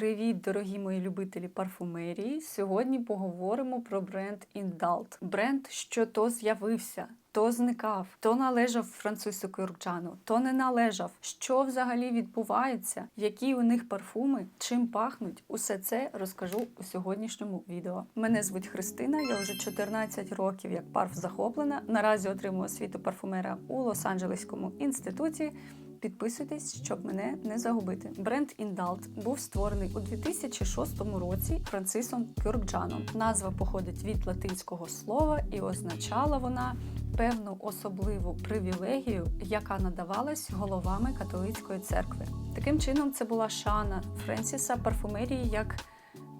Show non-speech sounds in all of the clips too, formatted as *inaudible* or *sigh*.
Привіт, дорогі мої любителі парфумерії! Сьогодні поговоримо про бренд Indalt. Бренд, що то з'явився, то зникав, то належав французу Кюркчану, то не належав. Що взагалі відбувається, які у них парфуми, чим пахнуть, усе це розкажу у сьогоднішньому відео. Мене звуть Христина, я вже 14 років як парф захоплена. Наразі отримую освіту парфумера у Лос-Анджелеському інституті. Підписуйтесь, щоб мене не загубити. Бренд Indalt був створений у 2006 році Францисом Кюркджаном. Назва походить від латинського слова і означала вона певну особливу привілегію, яка надавалась головами католицької церкви. Таким чином, це була шана Френсіса парфумерії як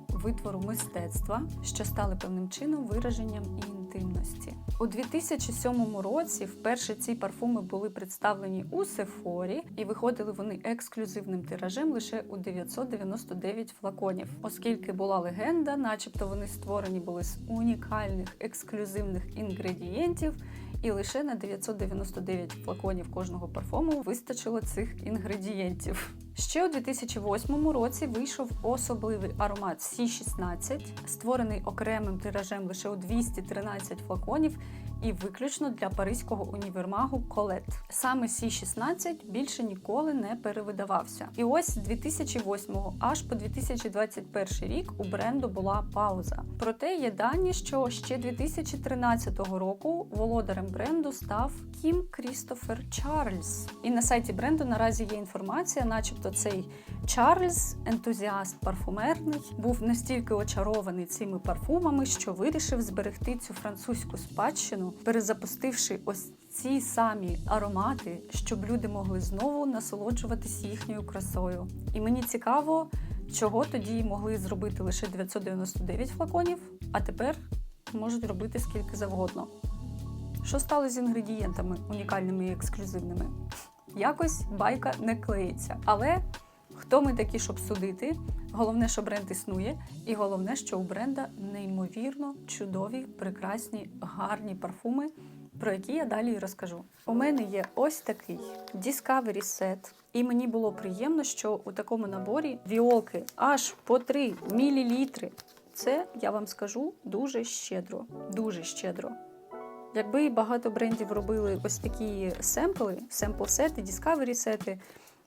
витвору мистецтва, що стали певним чином вираженням інтимності. У 2007 році вперше ці парфуми були представлені у Сефорі, і виходили вони ексклюзивним тиражем лише у 999 флаконів, оскільки була легенда, начебто вони створені були з унікальних ексклюзивних інгредієнтів. І лише на 999 флаконів кожного парфуму вистачило цих інгредієнтів. Ще у 2008 році вийшов особливий аромат C16, створений окремим тиражем лише у 213 флаконів і виключно для паризького універмагу Колет. Саме C16 більше ніколи не перевидавався. І ось з 2008 аж по 2021 рік у бренду була пауза. Проте є дані, що ще 2013 року володарем бренду став Кім Крістофер Чарльз. І на сайті бренду наразі є інформація, начебто цей Чарльз, ентузіаст парфумерний, був настільки очарований цими парфумами, що вирішив зберегти цю французьку спадщину, перезапустивши ось ці самі аромати, щоб люди могли знову насолоджуватись їхньою красою. І мені цікаво, чого тоді могли зробити лише 999 флаконів, а тепер можуть робити скільки завгодно. Що стало з інгредієнтами унікальними і ексклюзивними? Якось байка не клеїться. Але хто ми такі, щоб судити? Головне, що бренд існує, і головне, що у бренда неймовірно чудові, прекрасні, гарні парфуми, про які я далі розкажу. У мене є ось такий Discovery Set. І мені було приємно, що у такому наборі віолки аж по 3 мл. Це я вам скажу дуже щедро. Дуже щедро. Якби багато брендів робили ось такі семпли, семпл-сети, Discovery сети,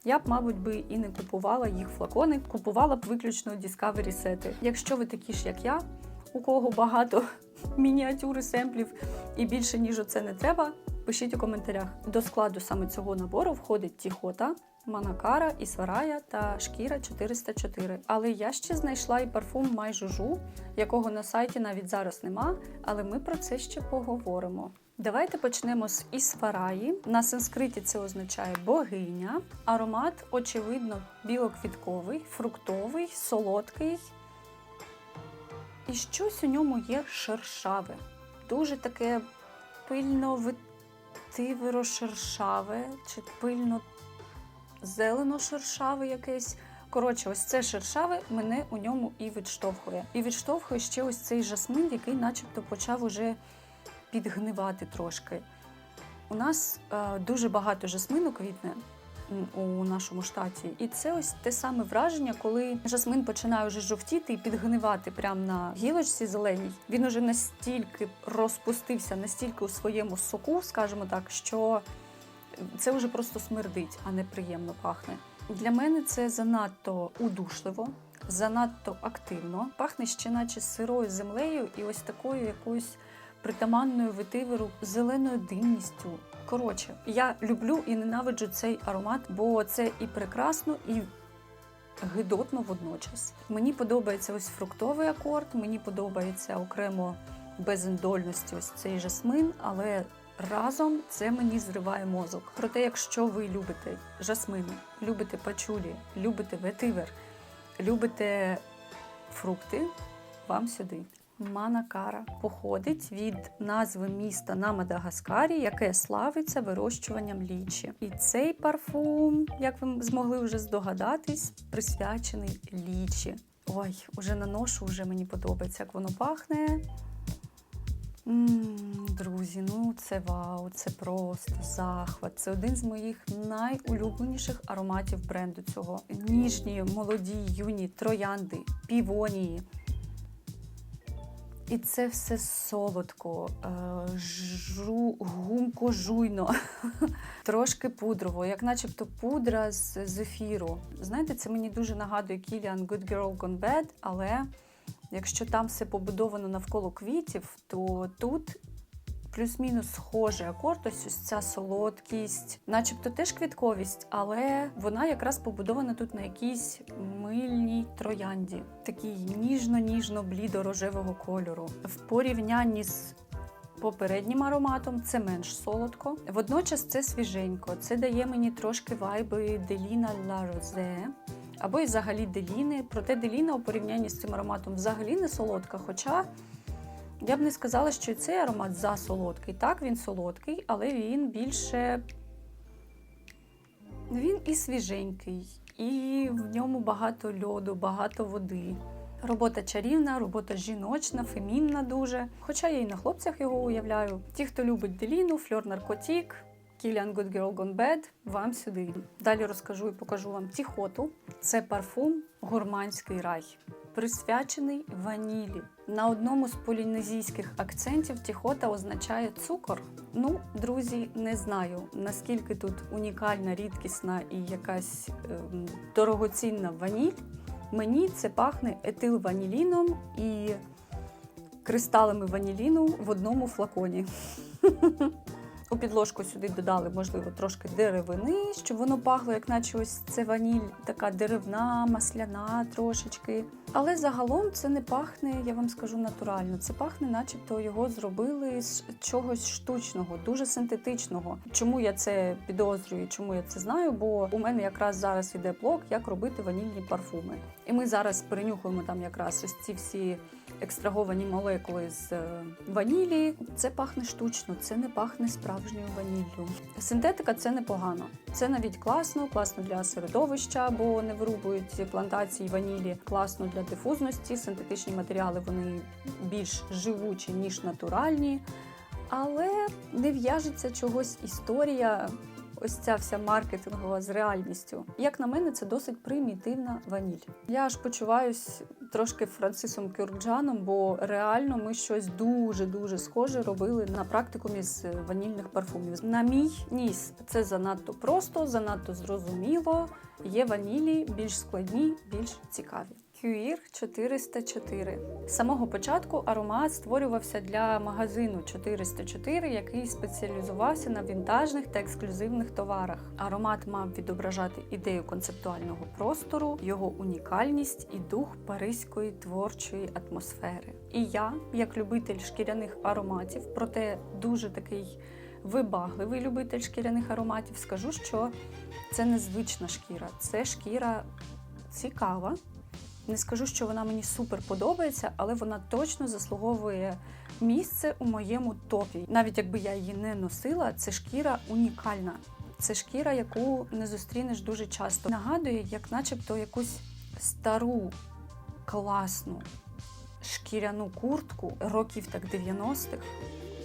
я б, мабуть, би і не купувала їх флакони, купувала б виключно Discovery сети. Якщо ви такі ж, як я, у кого багато *laughs* мініатюри семплів і більше ніж оце не треба, пишіть у коментарях. До складу саме цього набору входить Тіхота, Манакара, Ісварая та Шкіра 404. Але я ще знайшла і парфум Майжужу, якого на сайті навіть зараз нема, але ми про це ще поговоримо. Давайте почнемо з Ісфараї. На санскриті це означає богиня. Аромат, очевидно, білоквітковий, фруктовий, солодкий. І щось у ньому є шершаве. Дуже таке пильно витиверо шершаве, чи пильно зелено шершаве якесь. Коротше, ось це шершаве мене у ньому і відштовхує. І відштовхує ще ось цей жасмин, який начебто почав уже підгнивати трошки. У нас е, дуже багато жасмину квітне у нашому штаті, і це ось те саме враження, коли жасмин починає вже жовтіти і підгнивати прямо на гілочці зеленій. Він уже настільки розпустився, настільки у своєму соку, скажімо так, що це вже просто смердить, а не приємно пахне. Для мене це занадто удушливо, занадто активно. Пахне ще, наче сирою землею, і ось такою якоюсь притаманною витиверу зеленою димністю. Коротше, я люблю і ненавиджу цей аромат, бо це і прекрасно, і гидотно водночас. Мені подобається ось фруктовий акорд, мені подобається окремо без індольності ось цей жасмин, але разом це мені зриває мозок. Проте, якщо ви любите жасмини, любите пачулі, любите ветивер, любите фрукти, вам сюди. Манакара походить від назви міста на Мадагаскарі, яке славиться вирощуванням лічі. І цей парфум, як ви змогли вже здогадатись, присвячений лічі. Ой, уже наношу, вже мені подобається, як воно пахне. Друзі, ну це вау, це просто захват. Це один з моїх найулюбленіших ароматів бренду цього. Ніжні, молоді, юні троянди, півонії. І це все солодко, е, жу, гумко жуйно, *laughs* трошки пудрово, як начебто пудра з зефіру. Знаєте, це мені дуже нагадує Kilian Good Girl Gone Bad, але якщо там все побудовано навколо квітів, то тут плюс-мінус схожий акорд, ось ось ця солодкість, начебто теж квітковість, але вона якраз побудована тут на якійсь мильній троянді, такій ніжно-ніжно блідо-рожевого кольору. В порівнянні з попереднім ароматом це менш солодко. Водночас це свіженько. Це дає мені трошки вайби Деліна Ла Розе. Або і взагалі Деліни. Проте Деліна у порівнянні з цим ароматом взагалі не солодка. Хоча я б не сказала, що цей аромат засолодкий. Так, він солодкий, але він більше. Він і свіженький, і в ньому багато льоду, багато води. Робота чарівна, робота жіночна, фемінна дуже. Хоча я і на хлопцях його уявляю. Ті, хто любить Деліну, Фльор Наркотік, Kilian Good Girl Gone Bad, вам сюди. Далі розкажу і покажу вам тіхоту. Це парфум Гурманський рай, присвячений ванілі. На одному з полінезійських акцентів тіхота означає цукор. Ну, друзі, не знаю наскільки тут унікальна, рідкісна і якась ем, дорогоцінна ваніль. Мені це пахне етилваніліном і кристалами ваніліну в одному флаконі. *laughs* У підложку сюди додали, можливо, трошки деревини, щоб воно пахло, як наче ось це ваніль, така деревна, масляна трошечки. Але загалом це не пахне, я вам скажу, натурально. Це пахне, начебто його зробили з чогось штучного, дуже синтетичного. Чому я це підозрюю? Чому я це знаю? Бо у мене якраз зараз іде блог, як робити ванільні парфуми. І ми зараз перенюхуємо там якраз ось ці всі екстраговані молекули з е, ванілі. Це пахне штучно, це не пахне справжньою ваніллю. Синтетика це непогано. Це навіть класно, класно для середовища, бо не вирубують плантації ванілі. Класно для дифузності. Синтетичні матеріали вони більш живучі ніж натуральні. Але не в'яжеться чогось історія. Ось ця вся маркетингова з реальністю. Як на мене, це досить примітивна ваніль. Я аж почуваюсь трошки Францисом Кюрджаном, бо реально ми щось дуже дуже схоже робили на практикумі з ванільних парфумів. На мій ніс це занадто просто, занадто зрозуміло. Є ванілі більш складні, більш цікаві. QR 404. З самого початку аромат створювався для магазину 404, який спеціалізувався на вінтажних та ексклюзивних товарах. Аромат мав відображати ідею концептуального простору, його унікальність і дух паризької творчої атмосфери. І я, як любитель шкіряних ароматів, проте дуже такий вибагливий любитель шкіряних ароматів, скажу, що це незвична шкіра, це шкіра цікава. Не скажу, що вона мені супер подобається, але вона точно заслуговує місце у моєму топі. Навіть якби я її не носила, це шкіра унікальна. Це шкіра, яку не зустрінеш дуже часто. Нагадує, як начебто якусь стару, класну шкіряну куртку років так 90-х,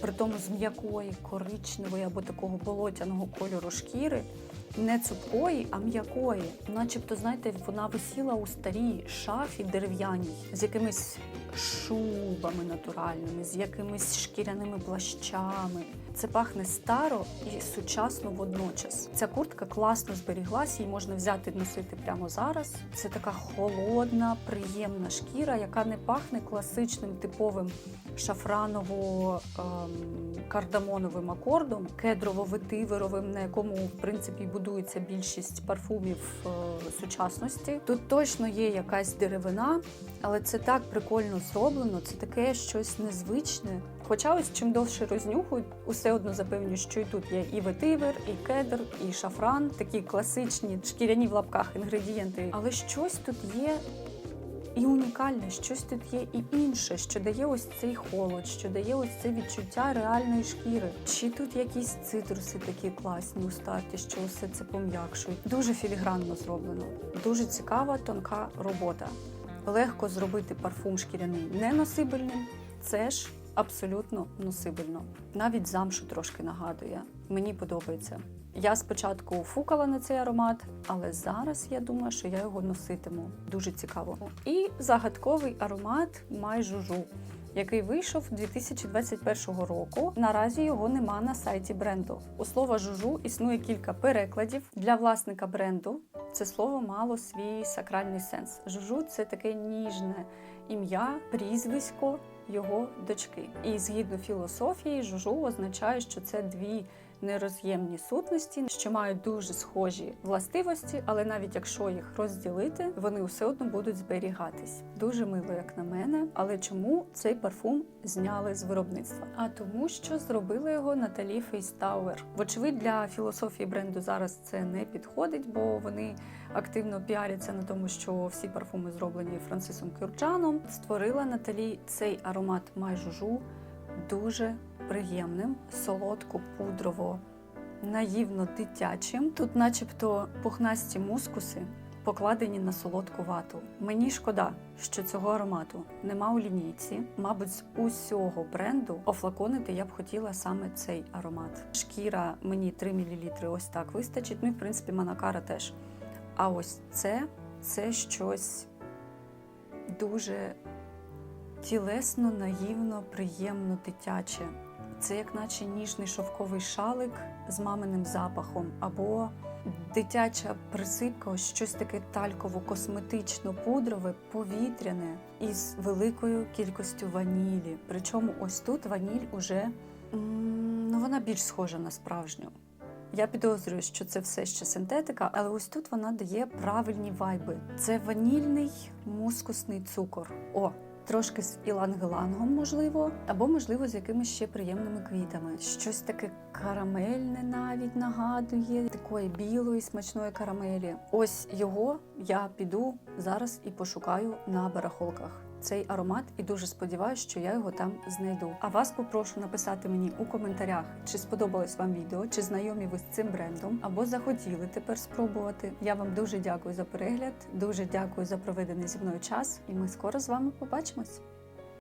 при тому з м'якої, коричневої або такого болотяного кольору шкіри. Не цупкої, а м'якої. Начебто, знаєте, вона висіла у старій шафі дерев'яній з якимись шубами натуральними, з якимись шкіряними плащами. Це пахне старо і сучасно водночас. Ця куртка класно зберіглася, її можна взяти і носити прямо зараз. Це така холодна, приємна шкіра, яка не пахне класичним типовим шафраново-кардамоновим акордом, кедрово-ветиверовим, на якому в принципі будується більшість парфумів е, сучасності. Тут точно є якась деревина, але це так прикольно зроблено. Це таке щось незвичне. Хоча ось чим довше рознюхують, усе одно запевнюю, що і тут є і ветивер, і кедр, і шафран, такі класичні шкіряні в лапках інгредієнти. Але щось тут є і унікальне, щось тут є і інше, що дає ось цей холод, що дає ось це відчуття реальної шкіри. Чи тут якісь цитруси такі класні у старті, що усе це пом'якшують. Дуже філігранно зроблено, дуже цікава, тонка робота. Легко зробити парфум шкіряний неносибельним. Це ж абсолютно носибельно. Навіть замшу трошки нагадує. Мені подобається. Я спочатку фукала на цей аромат, але зараз я думаю, що я його носитиму. Дуже цікаво. І загадковий аромат Майжужу, який вийшов 2021 року. Наразі його нема на сайті бренду. У слова жужу існує кілька перекладів для власника бренду. Це слово мало свій сакральний сенс. Жужу це таке ніжне ім'я, прізвисько його дочки. І згідно філософії, жужу означає, що це дві нероз'ємні сутності, що мають дуже схожі властивості, але навіть якщо їх розділити, вони все одно будуть зберігатись. Дуже мило, як на мене. Але чому цей парфум зняли з виробництва? А тому, що зробила його Наталі Фейстауер. Вочевидь, для філософії бренду зараз це не підходить, бо вони активно піаряться на тому, що всі парфуми зроблені Францисом Кюрджаном. Створила Наталі цей аромат майжужу дуже приємним, солодко, пудрово, наївно дитячим. Тут, начебто, пухнасті мускуси покладені на солодку вату. Мені шкода, що цього аромату нема у лінійці. Мабуть, з усього бренду офлаконити я б хотіла саме цей аромат. Шкіра мені 3 мл ось так вистачить. Ну і в принципі манакара теж. А ось це, це щось дуже тілесно, наївно, приємно дитяче. Це як наче ніжний шовковий шалик з маминим запахом, або дитяча присипка, ось щось таке тальково-косметично-пудрове, повітряне із великою кількістю ванілі. Причому ось тут ваніль уже ну, вона більш схожа на справжню. Я підозрюю, що це все ще синтетика, але ось тут вона дає правильні вайби. Це ванільний мускусний цукор. О, трошки з ілангелангом, можливо, або, можливо, з якимись ще приємними квітами. Щось таке карамельне навіть нагадує, такої білої смачної карамелі. Ось його я піду зараз і пошукаю на барахолках. Цей аромат і дуже сподіваюся, що я його там знайду. А вас попрошу написати мені у коментарях, чи сподобалось вам відео, чи знайомі ви з цим брендом, або захотіли тепер спробувати. Я вам дуже дякую за перегляд, дуже дякую за проведений зі мною час, і ми скоро з вами побачимось.